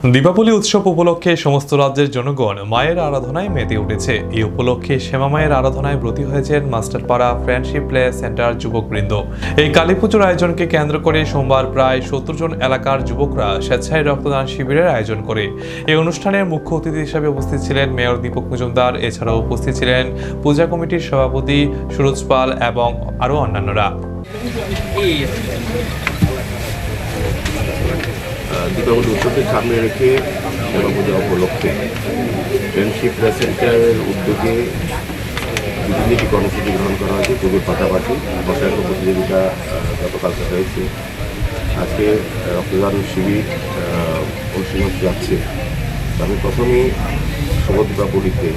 দীপাবলি উৎসব উপলক্ষে সমস্ত রাজ্যের জনগণ মায়ের আরাধনায় মেতে উঠেছে। এই উপলক্ষে শ্যামা মায়ের আরাধনায় ব্রতী হয়েছেন মাস্টারপাড়া ফ্রেন্ডশিপ প্লে সেন্টার যুবকবৃন্দ। এই কালী পুজোর আয়োজনকে কেন্দ্র করে সোমবার প্রায় সত্তর জন এলাকার যুবকরা স্বেচ্ছায় রক্তদান শিবিরের আয়োজন করে। এই অনুষ্ঠানের মুখ্য অতিথি হিসেবে উপস্থিত ছিলেন মেয়র দীপক মজুমদার, এছাড়াও উপস্থিত ছিলেন পূজা কমিটির সভাপতি সুরজ পাল এবং আরও অন্যান্যরা। দীপাবলি উৎসবকে সামনে রেখে দুর্গাপূজা উপলক্ষে ফ্রেন্ডশিপ সেন্টারের উদ্যোগে বিভিন্ন একটি কর্মসূচি গ্রহণ করা হয়েছে, পুজোর পাশাপাশি বসায়ন প্রতিযোগিতা গতকালকে হয়েছে। আজকে রক্তদান শিবির অনুষ্ঠিত যাচ্ছে। আমি প্রথমেই শুভ দীপাবলিতে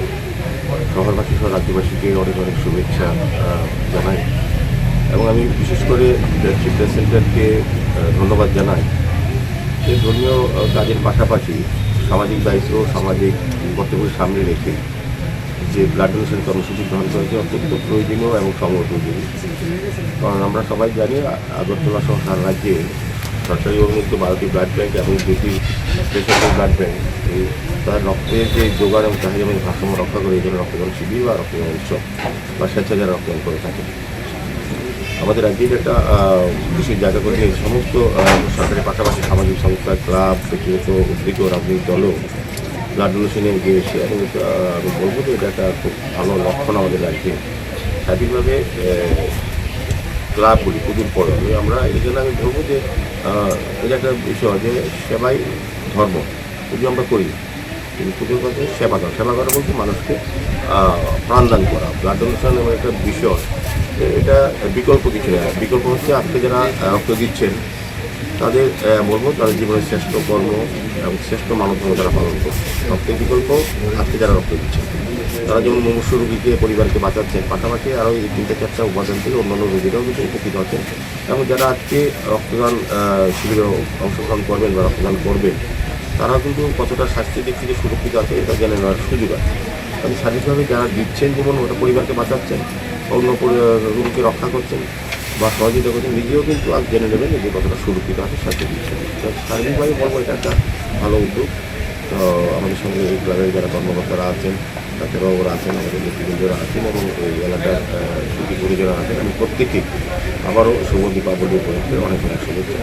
শহরবাসী সহ রাজ্যবাসীকে অনেক অনেক শুভেচ্ছা জানাই। এবং আমি বিশেষ করে ফ্রেন্ডশিপ সেন্টারকে ধন্যবাদ জানাই এই ধর্মীয় কাজের পাশাপাশি সামাজিক দায়িত্ব, সামাজিক কর্তব্যের সামনে রেখে যে ব্লাড ডোনেশন কর্মসূচি গ্রহণ করেছে, অত্যন্ত প্রয়োজনীয় এবং সময়োপযোগী কারণ আমরা সবাই জানি, আগরতলা সহ সারা রাজ্যে সরকারি অনুমোদিত বারোটি ব্লাড ব্যাংক এবং দুটি স্পেশাল ব্লাড এই তার রক্তের যে জোগাড় এবং চাহিদা ভারসাম্য রক্ষা করে এই জন্য রক্তদান শিবির বা রক্তদান উৎসব বা স্বেচ্ছাচার রক্তদান করে থাকে আমাদের রাজ্যের একটা বিশেষ জায়গা করে সমস্ত সরকারের পাশাপাশি সামাজিক সংস্থা, ক্লাব, ব্যক্তিগত উদ্যোগ রাজনৈতিক দলও ব্লাড ডোনেশনে এগিয়ে এসে এবং আমি বলব যে এটা একটা খুব ভালো লক্ষণ আমাদের রাজ্যে। স্বাধীনভাবে ক্লাবগুলি পুজোর পরে আমরা এই জন্য আমি বলব যে এটা একটা বিষয় যে সেবাই ধর্ম। পুজো আমরা করি, কিন্তু পুজোর কথা সেবা করা। সেবা করা বলতে মানুষকে প্রাণদান করা। ব্লাড ডোনেশন এমন একটা বিষয় এটা বিকল্প কিছু না। বিকল্প হচ্ছে আজকে যারা রক্ত দিচ্ছেন, তাদের বলব তাদের জীবনের শ্রেষ্ঠ কর্ম এবং শ্রেষ্ঠ মানব ধর্ম তারা পালন করছে। রক্তের বিকল্প আজকে যারা রক্ত দিচ্ছেন। তারা যেমন মুমূর্ষ রোগীকে, পরিবারকে বাঁচাচ্ছেন, পাশাপাশি আরও এই তিনটে চারটা উপাদান থেকে অন্যান্য রোগীরাও কিন্তু উপকৃত হচ্ছেন। এবং যারা আজকে রক্তদান শিবিরে অংশগ্রহণ করবেন বা রক্তদান করবেন, তারাও কিন্তু কতটা স্বাস্থ্যের দিক থেকে সুরক্ষিত আছে, এটা জেনে নেওয়ার সুযোগ আছে। কারণ শারীরিকভাবে যারা দিচ্ছেন যেমন ওটা পরিবারকে বাঁচাচ্ছেন অন্য রোগীকে রক্ষা করছেন বা সহযোগিতা করছেন, নিজেও কিন্তু আজ জেনে নেবেন যে কতটা সুরক্ষিত আছে, সাথে তো শারীরিকভাবে বলব, এটা একটা ভালো উদ্যোগ তো আমাদের সঙ্গে এই ক্লাবের যারা কর্মকর্তারা আছেন, ডাক্তারবাবুরা আছেন, আমাদের নেতৃবৃন্দরা আছেন এবং এই এলাকার সুখী পরিজনরা আছেন, আমি প্রত্যেককে আবারও শুভ দীপাবলি উপলক্ষে অনেক অনেক শুভেচ্ছা।